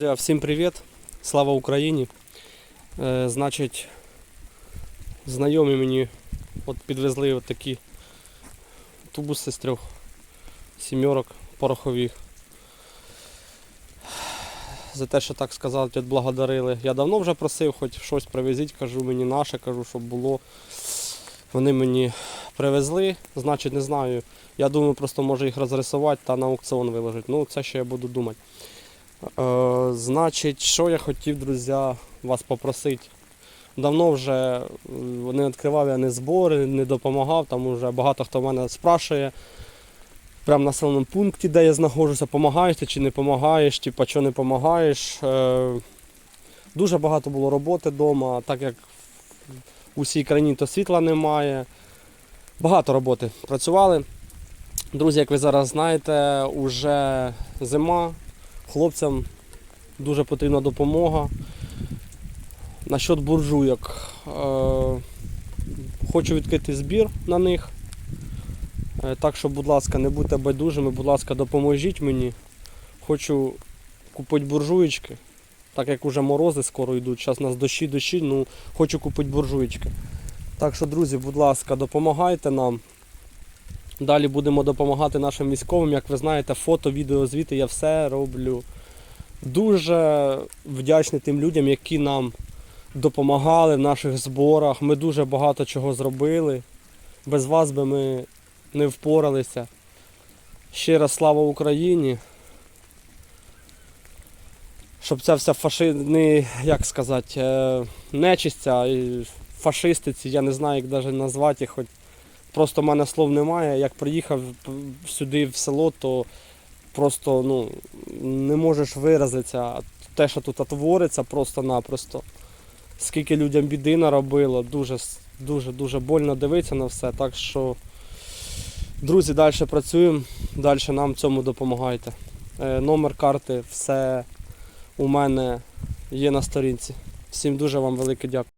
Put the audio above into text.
Всім привіт! Слава Україні! Е, значить, знайомі мені от підвезли от такі тубуси з трьох сімерок порохових. За те, що так сказати, відблагодарили. Я давно вже просив, хоч щось привезіть, кажу, мені наше, кажу, щоб було. Вони мені привезли, значить, не знаю. Я думаю, просто може їх розрисувати та на аукціон виложити. Ну, це ще я буду думати. Е, значить, що я хотів, друзі, вас попросити. Давно вже е, не відкривав я не збори, не допомагав. Там вже багато хто в мене спрашує. Прямо в населеному пункті, де я знаходжуся, допомагаєш ти чи не допомагаєш, типа, що не допомагаєш. Е, дуже багато було роботи вдома, так як у всій країні то світла немає. Багато роботи працювали. Друзі, як ви зараз знаєте, вже зима, хлопцям дуже потрібна допомога. Насчет буржуйок. Е, хочу відкрити збір на них. Е, так що, будь ласка, не будьте байдужими, будь ласка, допоможіть мені. Хочу купити буржуєчки, так як уже морози скоро йдуть. Зараз у нас дощі, дощі, ну хочу купити буржуєчки. Так що, друзі, будь ласка, допомагайте нам. Далі будемо допомагати нашим військовим. Як ви знаєте, фото, відео, звіти я все роблю. Дуже вдячний тим людям, які нам допомагали в наших зборах. Ми дуже багато чого зробили. Без вас би ми не впоралися. Ще раз слава Україні. Щоб ця вся фаши... не, як сказати, е, нечисть, ця, фашистиці, я не знаю, як навіть назвати хоч просто в мене слов немає. Як приїхав сюди в село, то просто ну, не можеш виразитися. Те, що тут твориться, просто-напросто. Скільки людям біди наробило, дуже, дуже, дуже больно дивитися на все. Так що, друзі, далі працюємо, далі нам цьому допомагайте. Е, Номер карти, все у мене є на сторінці. Всім дуже вам велике дякую.